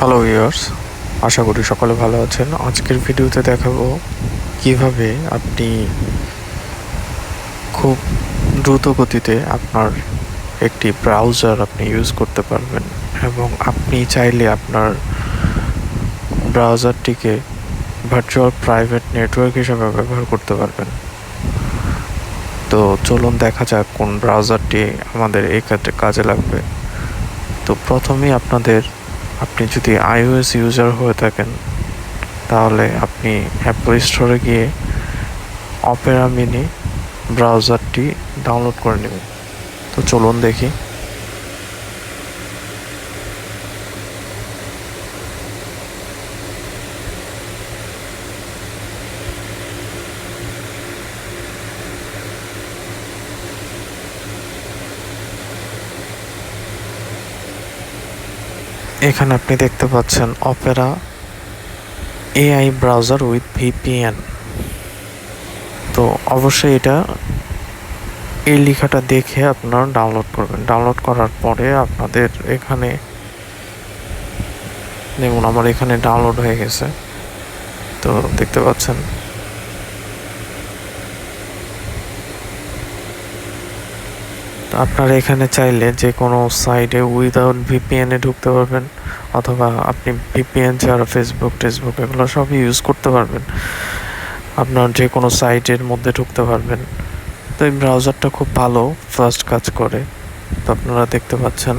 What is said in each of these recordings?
Hello viewers আশা করি সকলে ভালো আছেন। আজকের ভিডিওতে দেখাবো কীভাবে আপনি খুব দ্রুত গতিতে আপনার একটি ব্রাউজার আপনি ইউজ করতে পারবেন এবং আপনি চাইলে আপনার ব্রাউজারটিকে ভার্চুয়াল প্রাইভেট নেটওয়ার্ক হিসাবে ব্যবহার করতে পারবেন। তো চলুন দেখা যাক কোন ব্রাউজারটি আমাদের এই কাজে লাগবে। তো প্রথমেই আপনাদের আপনি যদি আইওএস ইউজার হয়ে থাকেন, তাহলে আপনি অ্যাপল স্টোরে গিয়ে অপেরা মিনি ব্রাউজারটি ডাউনলোড করে নেবেন। তো চলুন দেখি। এখানে আপনি দেখতে পাচ্ছেন Opera AI browser with VPN তো অবশ্যই এটা এই লেখাটা দেখে আপনারা ডাউনলোড করবেন। ডাউনলোড করার পরে আপনাদের এখানে দেখুন, আমার এখানে ডাউনলোড হয়ে গেছে। তো দেখতে পাচ্ছেন আপনারা এখানে চাইলে যে কোনো সাইডে উইদাউট ভিপিএনে ঢুকতে পারবেন, অথবা আপনি ভিপিএন ছাড়া ফেসবুক টেসবুক এগুলো সবই ইউজ করতে পারবেন। আপনার যে কোনো সাইটের মধ্যে ঢুকতে পারবেন। তো এই ব্রাউজারটা খুব ভালো ফাস্ট কাজ করে। তো আপনারা দেখতে পাচ্ছেন।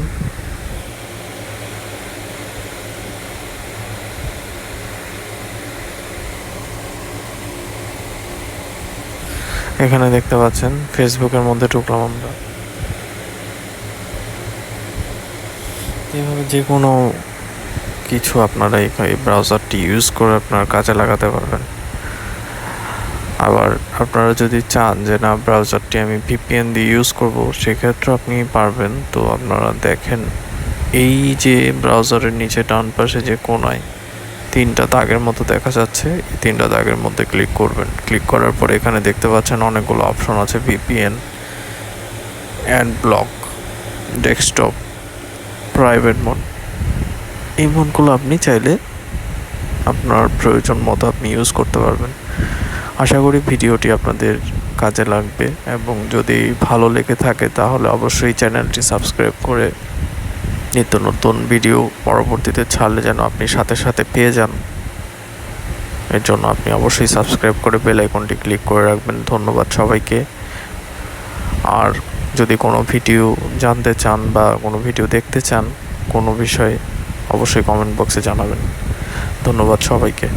এখানে দেখতে পাচ্ছেন ফেসবুকের মধ্যে ঢুকলাম আমরা। এভাবে যে কোনো কিছু আপনারা এই ব্রাউজারটি ইউজ করে আপনার কাজে লাগাতে পারবেন। আবার আপনারা যদি চান যে, না ব্রাউজারটি আমি ভিপিএন দিয়ে ইউজ করব সেক্ষেত্রে আপনি পারবেন। তো আপনারা দেখেন, এই যে ব্রাউজারের নিচে ডান পাশে যে কোনায় তিনটা দাগের মতো দেখা যাচ্ছে, এই তিনটা দাগের মধ্যে ক্লিক করবেন। ক্লিক করার পরে এখানে দেখতে পাচ্ছেন অনেকগুলো অপশন আছে VPN and block desktop private mode এই মোডগুলো আপনি চাইলে আপনার প্রয়োজন মতো আপনি ইউজ করতে পারবেন। আশা করি ভিডিওটি আপনাদের কাজে লাগবে এবং যদি ভালো লেগে থাকে তাহলে অবশ্যই চ্যানেলটি সাবস্ক্রাইব করে নিত্য নতুন ভিডিও পরবর্তীতে ছাড়লে যেন আপনি সাথে সাথে পেয়ে যান। এর জন্য আপনি অবশ্যই সাবস্ক্রাইব করে বেল আইকনটি ক্লিক করে রাখবেন। ধন্যবাদ সবাইকে। আর যদি কোনো ভিডিও জানতে চান বা কোনো ভিডিও দেখতে চান কোনো বিষয়ে অবশ্যই কমেন্ট বক্সে জানাবেন। ধন্যবাদ সবাইকে।